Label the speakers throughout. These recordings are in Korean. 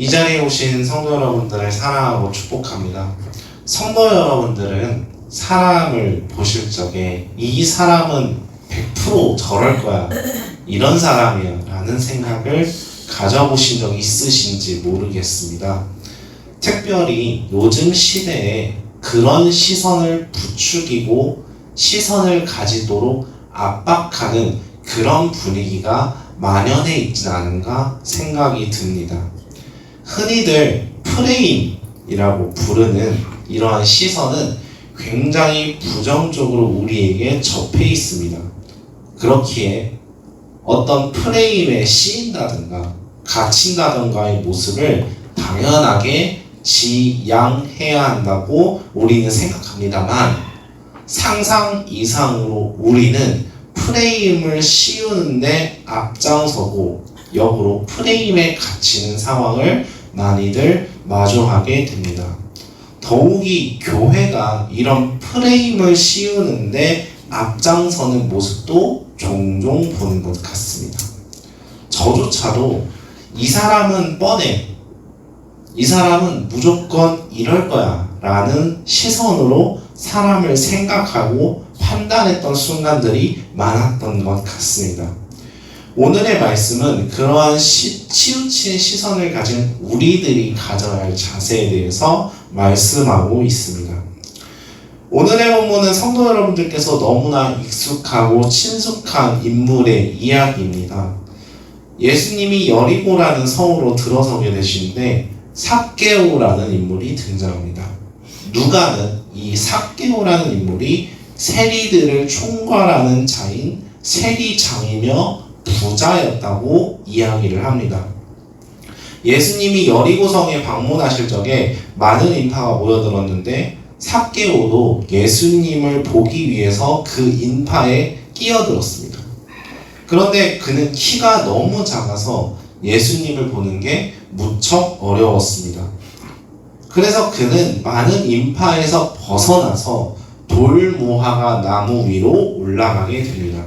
Speaker 1: 이 자리에 오신 성도 여러분들을 사랑하고 축복합니다. 성도 여러분들은 사람을 보실 적에 이 사람은 100% 저럴 거야. 이런 사람이야. 라는 생각을 가져보신 적 있으신지 모르겠습니다. 특별히 요즘 시대에 그런 시선을 부추기고 시선을 가지도록 압박하는 그런 분위기가 만연해 있진 않은가 생각이 듭니다. 흔히들 프레임이라고 부르는 이러한 시선은 굉장히 부정적으로 우리에게 접해 있습니다. 그렇기에 어떤 프레임에 씌인다든가 갇힌다든가의 모습을 당연하게 지양해야 한다고 우리는 생각합니다만 상상 이상으로 우리는 프레임을 씌우는데 앞장서고 역으로 프레임에 갇히는 상황을 많이들 마주하게 됩니다. 더욱이 교회가 이런 프레임을 씌우는데 앞장서는 모습도 종종 보는 것 같습니다. 저조차도 이 사람은 뻔해. 이 사람은 무조건 이럴 거야. 라는 시선으로 사람을 생각하고 판단했던 순간들이 많았던 것 같습니다. 오늘의 말씀은 그러한 시, 치우친 시선을 가진 우리들이 가져야 할 자세에 대해서 말씀하고 있습니다. 오늘의 본문은 성도 여러분들께서 너무나 익숙하고 친숙한 인물의 이야기입니다. 예수님이 여리고라는 성으로 들어서게 되시는데 삭개오라는 인물이 등장합니다. 누가는 이 삭개오라는 인물이 세리들을 총괄하는 자인 세리장이며 부자였다고 이야기를 합니다. 예수님이 여리고성에 방문하실 적에 많은 인파가 모여들었는데 삭개오도 예수님을 보기 위해서 그 인파에 끼어들었습니다. 그런데 그는 키가 너무 작아서 예수님을 보는 게 무척 어려웠습니다. 그래서 그는 많은 인파에서 벗어나서 돌무화과 나무 위로 올라가게 됩니다.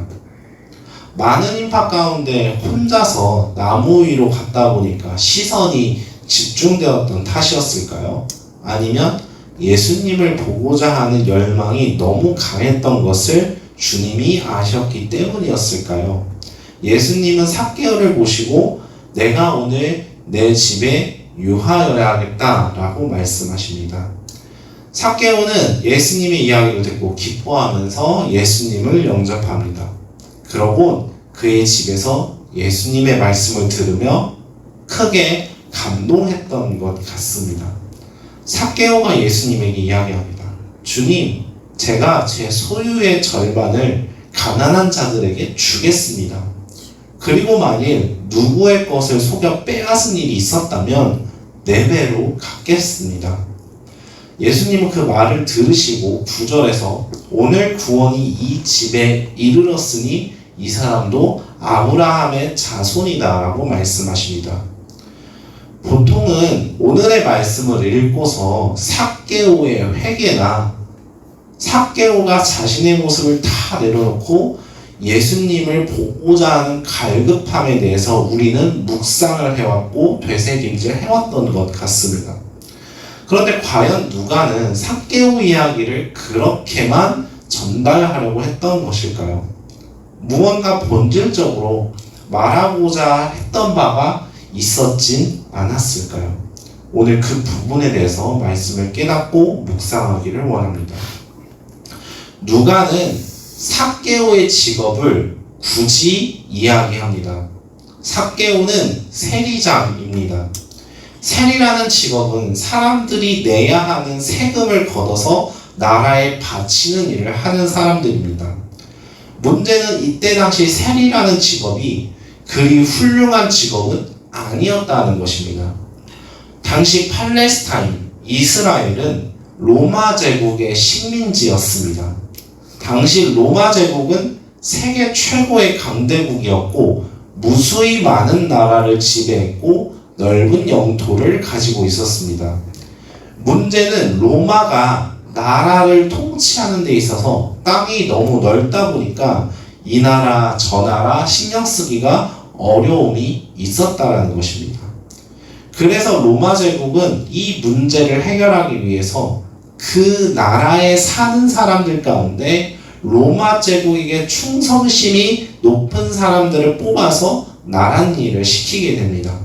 Speaker 1: 많은 인파 가운데 혼자서 나무 위로 갔다 보니까 시선이 집중되었던 탓이었을까요? 아니면 예수님을 보고자 하는 열망이 너무 강했던 것을 주님이 아셨기 때문이었을까요? 예수님은 삭개오를 보시고 내가 오늘 내 집에 유하여야겠다라고 말씀하십니다. 삭개오는 예수님의 이야기를 듣고 기뻐하면서 예수님을 영접합니다. 그러고 그의 집에서 예수님의 말씀을 들으며 크게 감동했던 것 같습니다. 삭개오가 예수님에게 이야기합니다. 주님, 제가 제 소유의 절반을 가난한 자들에게 주겠습니다. 그리고 만일 누구의 것을 속여 빼앗은 일이 있었다면 네 배로 갚겠습니다. 예수님은 그 말을 들으시고 구절에서 오늘 구원이 이 집에 이르렀으니 이 사람도 아브라함의 자손이다라고 말씀하십니다. 보통은 오늘의 말씀을 읽고서 삭개오의 회개나 삭개오가 자신의 모습을 다 내려놓고 예수님을 보고자 하는 갈급함에 대해서 우리는 묵상을 해왔고 되새김질 해왔던 것 같습니다. 그런데 과연 누가는 삭개오 이야기를 그렇게만 전달하려고 했던 것일까요? 무언가 본질적으로 말하고자 했던 바가 있었진 않았을까요? 오늘 그 부분에 대해서 말씀을 깨닫고 묵상하기를 원합니다. 누가는 삭개오의 직업을 굳이 이야기합니다. 삭개오는 세리장입니다. 세리라는 직업은 사람들이 내야 하는 세금을 걷어서 나라에 바치는 일을 하는 사람들입니다. 문제는 이때 당시 세리라는 직업이 그리 훌륭한 직업은 아니었다는 것입니다. 당시 팔레스타인, 이스라엘은 로마 제국의 식민지였습니다. 당시 로마 제국은 세계 최고의 강대국이었고 무수히 많은 나라를 지배했고 넓은 영토를 가지고 있었습니다. 문제는 로마가 나라를 통치하는 데 있어서 땅이 너무 넓다 보니까 이 나라 저 나라 신경 쓰기가 어려움이 있었다라는 것입니다. 그래서 로마 제국은 이 문제를 해결하기 위해서 그 나라에 사는 사람들 가운데 로마 제국에게 충성심이 높은 사람들을 뽑아서 나란 일을 시키게 됩니다.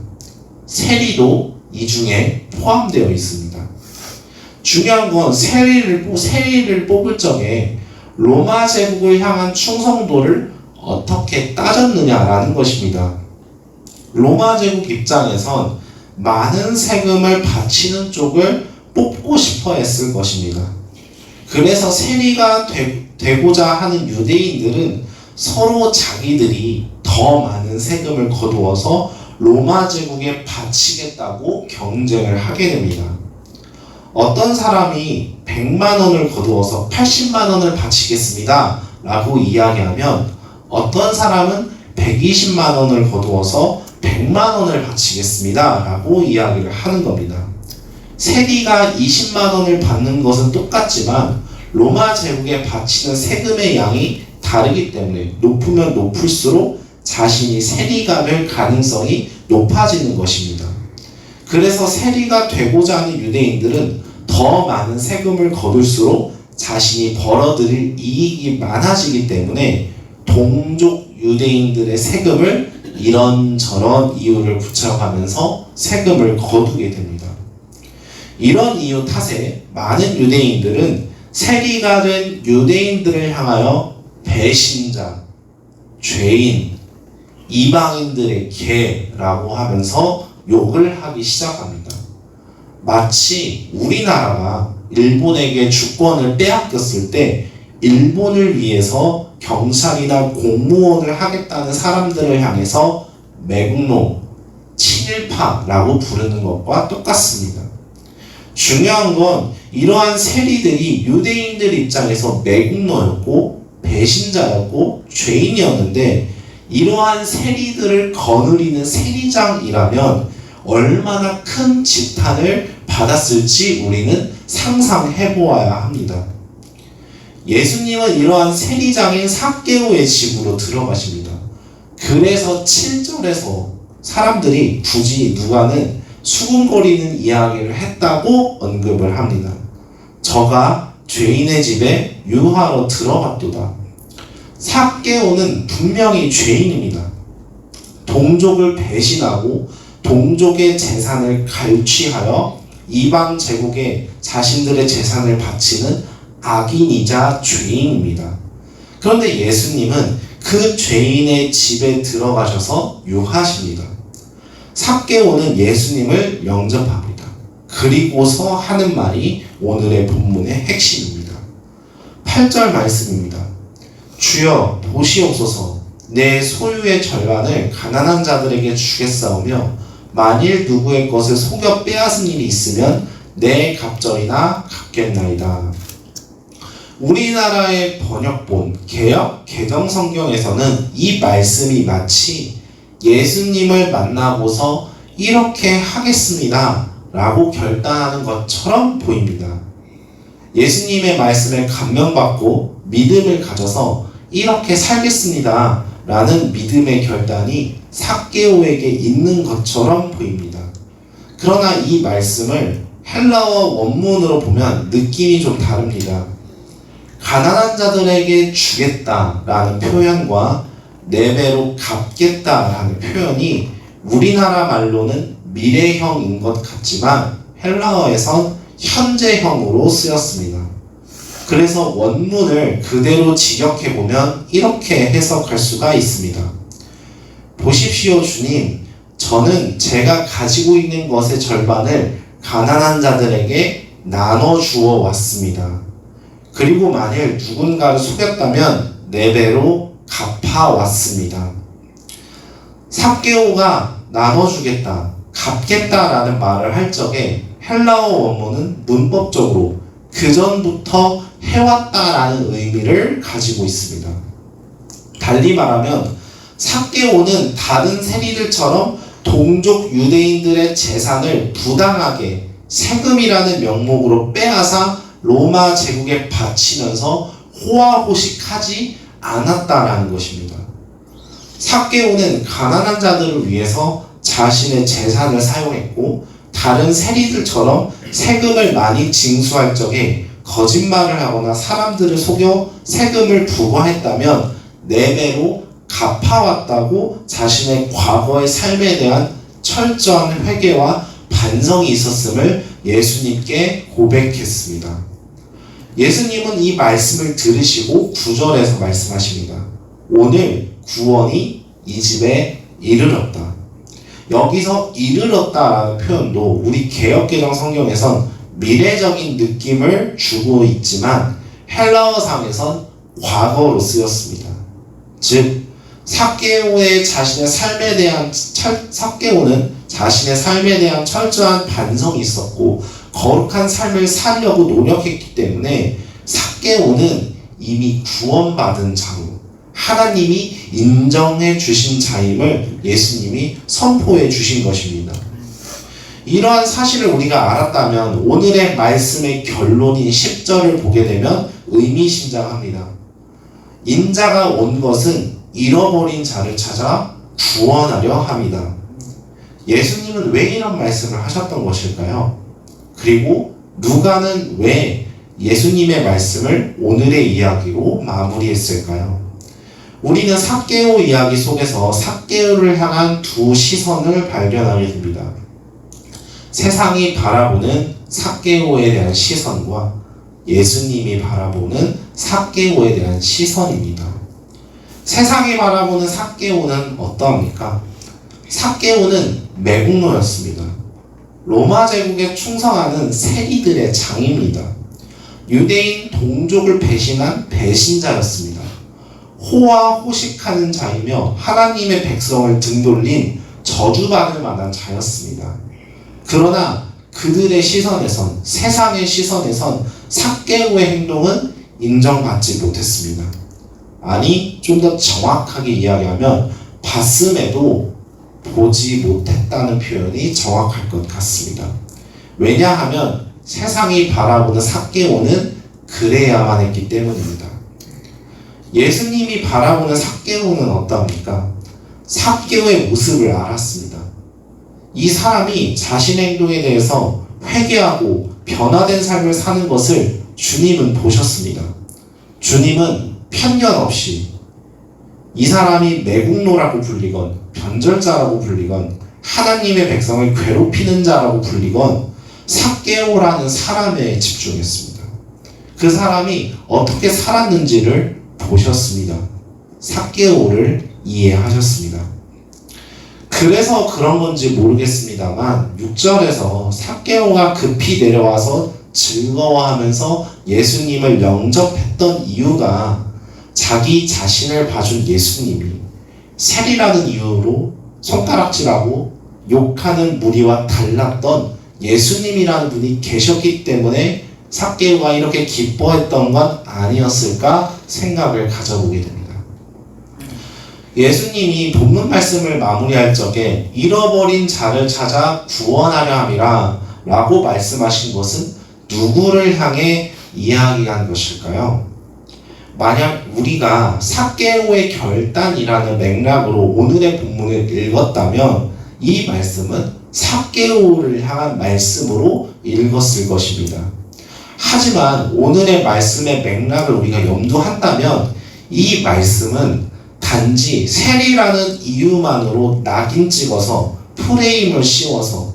Speaker 1: 세리도 이 중에 포함되어 있습니다. 중요한 건 세리를, 뽑- 세리를 뽑을 적에 로마 제국을 향한 충성도를 어떻게 따졌느냐라는 것입니다. 로마 제국 입장에선 많은 세금을 바치는 쪽을 뽑고 싶어 했을 것입니다. 그래서 세리가 되, 고자 하는 유대인들은 서로 자기들이 더 많은 세금을 거두어서 로마 제국에 바치겠다고 경쟁을 하게 됩니다. 어떤 사람이 100만 원을 거두어서 80만 원을 바치겠습니다. 라고 이야기하면 어떤 사람은 120만 원을 거두어서 100만 원을 바치겠습니다. 라고 이야기를 하는 겁니다. 세리가 20만 원을 받는 것은 똑같지만 로마 제국에 바치는 세금의 양이 다르기 때문에 높으면 높을수록 자신이 세리가 될 가능성이 높아지는 것입니다. 그래서 세리가 되고자 하는 유대인들은 더 많은 세금을 거둘수록 자신이 벌어들일 이익이 많아지기 때문에 동족 유대인들의 세금을 이런저런 이유를 붙여가면서 세금을 거두게 됩니다. 이런 이유 탓에 많은 유대인들은 세리가 된 유대인들을 향하여 배신자, 죄인, 이방인들의 개라고 하면서 욕을 하기 시작합니다. 마치 우리나라가 일본에게 주권을 빼앗겼을 때 일본을 위해서 경찰이나 공무원을 하겠다는 사람들을 향해서 매국노, 친일파라고 부르는 것과 똑같습니다. 중요한 건 이러한 세리들이 유대인들 입장에서 매국노였고 배신자였고 죄인이었는데 이러한 세리들을 거느리는 세리장이라면 얼마나 큰 지탄을 받았을지 우리는 상상해 보아야 합니다. 예수님은 이러한 세리장인 사개오의 집으로 들어가십니다. 그래서 7절에서 사람들이 굳이 누가는 수군거리는 이야기를 했다고 언급을 합니다. 저가 죄인의 집에 유하러 들어갔도다. 사개오는 분명히 죄인입니다. 동족을 배신하고 동족의 재산을 갈취하여 이방 제국에 자신들의 재산을 바치는 악인이자 죄인입니다. 그런데 예수님은 그 죄인의 집에 들어가셔서 유하십니다. 삭개오는 예수님을 영접합니다. 그리고서 하는 말이 오늘의 본문의 핵심입니다. 8절 말씀입니다. 주여 보시옵소서 내 소유의 절반을 가난한 자들에게 주겠사오며 만일 누구의 것을 속여 빼앗은 일이 있으면 내 갑절이나 갚겠나이다. 우리나라의 번역본 개혁 개정 성경에서는 이 말씀이 마치 예수님을 만나고서 이렇게 하겠습니다. 라고 결단하는 것처럼 보입니다. 예수님의 말씀에 감명받고 믿음을 가져서 이렇게 살겠습니다. 라는 믿음의 결단이 사개오에게 있는 것처럼 보입니다. 그러나 이 말씀을 헬라어 원문으로 보면 느낌이 좀 다릅니다. 가난한 자들에게 주겠다라는 표현과 네 배로 갚겠다라는 표현이 우리나라 말로는 미래형인 것 같지만 헬라어에선 현재형으로 쓰였습니다. 그래서 원문을 그대로 직역해 보면 이렇게 해석할 수가 있습니다. 보십시오, 주님. 저는 제가 가지고 있는 것의 절반을 가난한 자들에게 나눠 주어 왔습니다. 그리고 만일 누군가를 속였다면 네 배로 갚아 왔습니다. 삭개오가 나눠주겠다, 갚겠다라는 말을 할 적에 헬라어 원문은 문법적으로 그 전부터 해왔다라는 의미를 가지고 있습니다. 달리 말하면 삭개오는 다른 세리들처럼 동족 유대인들의 재산을 부당하게 세금이라는 명목으로 빼앗아 로마 제국에 바치면서 호화호식하지 않았다라는 것입니다. 삭개오는 가난한 자들을 위해서 자신의 재산을 사용했고 다른 세리들처럼 세금을 많이 징수할 적에 거짓말을 하거나 사람들을 속여 세금을 부과했다면 네 배로 갚아왔다고 자신의 과거의 삶에 대한 철저한 회개와 반성이 있었음을 예수님께 고백했습니다. 예수님은 이 말씀을 들으시고 구절에서 말씀하십니다. 오늘 구원이 이 집에 이르렀다. 여기서 이르렀다라는 표현도 우리 개혁개정 성경에선 미래적인 느낌을 주고 있지만 헬라어상에선 과거로 쓰였습니다. 즉 사케오의 자신의 삶에 대한 철, 사케오는 자신의 삶에 대한 철저한 반성이 있었고 거룩한 삶을 살려고 노력했기 때문에 사케오는 이미 구원받은 자로 하나님이 인정해 주신 자임을 예수님이 선포해 주신 것입니다. 이러한 사실을 우리가 알았다면 오늘의 말씀의 결론인 10절을 보게 되면 의미심장합니다. 인자가 온 것은 잃어버린 자를 찾아 구원하려 합니다. 예수님은 왜 이런 말씀을 하셨던 것일까요? 그리고 누가는 왜 예수님의 말씀을 오늘의 이야기로 마무리했을까요? 우리는 삭개오 이야기 속에서 삭개오를 향한 두 시선을 발견하게 됩니다. 세상이 바라보는 삭개오에 대한 시선과 예수님이 바라보는 삭개오에 대한 시선입니다. 세상이 바라보는 삭개오는 어떠합니까? 삭개오는 매국노였습니다. 로마 제국에 충성하는 세리들의 장입니다. 유대인 동족을 배신한 배신자였습니다. 호화호식하는 자이며 하나님의 백성을 등돌린 저주받을 만한 자였습니다. 그러나 그들의 시선에선 세상의 시선에선 삭개오의 행동은 인정받지 못했습니다. 아니 좀 더 정확하게 이야기하면 봤음에도 보지 못했다는 표현이 정확할 것 같습니다. 왜냐하면 세상이 바라보는 삭개오는 그래야만 했기 때문입니다. 예수님이 바라보는 삭개오는 어떠합니까? 삭개오의 모습을 알았습니다. 이 사람이 자신의 행동에 대해서 회개하고 변화된 삶을 사는 것을 주님은 보셨습니다. 주님은 편견 없이 이 사람이 매국노라고 불리건 변절자라고 불리건 하나님의 백성을 괴롭히는 자라고 불리건 삭개오라는 사람에 집중했습니다. 그 사람이 어떻게 살았는지를 보셨습니다. 삭개오를 이해하셨습니다. 그래서 그런 건지 모르겠습니다만 6절에서 삭개오가 급히 내려와서 즐거워하면서 예수님을 영접했던 이유가 자기 자신을 봐준 예수님이 세리라는 이유로 손가락질하고 욕하는 무리와 달랐던 예수님이라는 분이 계셨기 때문에 삭개오가 이렇게 기뻐했던 건 아니었을까 생각을 가져보게 됩니다. 예수님이 본문 말씀을 마무리할 적에 잃어버린 자를 찾아 구원하려 함이라 라고 말씀하신 것은 누구를 향해 이야기한 것일까요? 만약 우리가 삭개오의 결단이라는 맥락으로 오늘의 본문을 읽었다면 이 말씀은 삭개오를 향한 말씀으로 읽었을 것입니다. 하지만 오늘의 말씀의 맥락을 우리가 염두한다면 이 말씀은 단지 세리라는 이유만으로 낙인 찍어서 프레임을 씌워서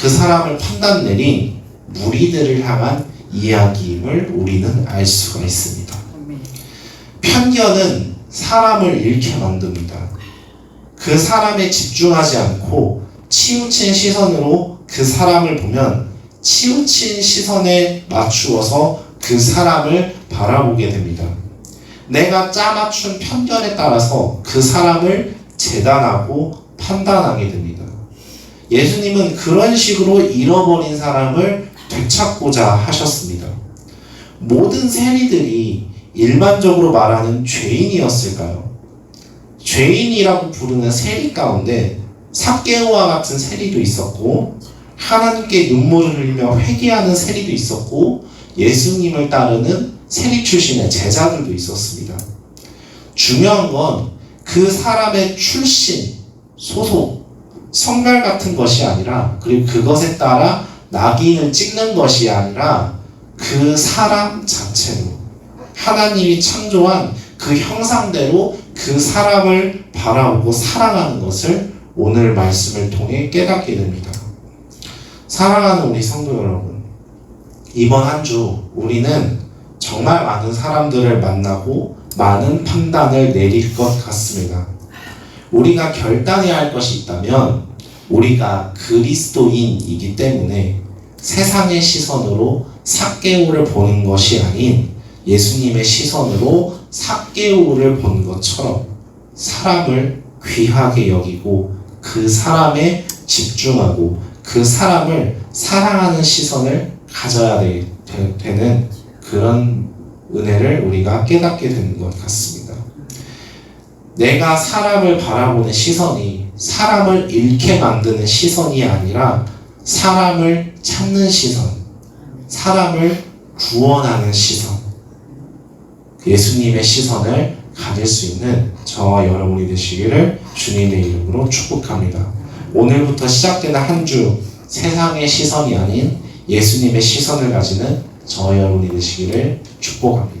Speaker 1: 그 사람을 판단 내린 무리들을 향한 이야기임을 우리는 알 수가 있습니다. 편견은 사람을 잃게 만듭니다. 그 사람에 집중하지 않고 치우친 시선으로 그 사람을 보면 치우친 시선에 맞추어서 그 사람을 바라보게 됩니다. 내가 짜맞춘 편견에 따라서 그 사람을 재단하고 판단하게 됩니다. 예수님은 그런 식으로 잃어버린 사람을 되찾고자 하셨습니다. 모든 세리들이 일반적으로 말하는 죄인이었을까요? 죄인이라고 부르는 세리 가운데 삭개오와 같은 세리도 있었고 하나님께 눈물을 흘리며 회개하는 세리도 있었고 예수님을 따르는 세리 출신의 제자들도 있었습니다. 중요한 건 그 사람의 출신, 소속, 성갈 같은 것이 아니라 그리고 그것에 따라 낙인을 찍는 것이 아니라 그 사람 자체로 하나님이 창조한 그 형상대로 그 사람을 바라보고 사랑하는 것을 오늘 말씀을 통해 깨닫게 됩니다. 사랑하는 우리 성도 여러분, 이번 한 주 우리는 정말 많은 사람들을 만나고 많은 판단을 내릴 것 같습니다. 우리가 결단해야 할 것이 있다면 우리가 그리스도인이기 때문에 세상의 시선으로 삭개오를 보는 것이 아닌 예수님의 시선으로 삭개오를 본 것처럼 사람을 귀하게 여기고 그 사람에 집중하고 그 사람을 사랑하는 시선을 가져야 되, 되, 는 그런 은혜를 우리가 깨닫게 되는 것 같습니다. 내가 사람을 바라보는 시선이 사람을 잃게 만드는 시선이 아니라 사람을 찾는 시선, 사람을 구원하는 시선, 예수님의 시선을 가질 수 있는 저와 여러분이 되시기를 주님의 이름으로 축복합니다. 오늘부터 시작되는 한 주 세상의 시선이 아닌 예수님의 시선을 가지는 저와 여러분이 되시기를 축복합니다.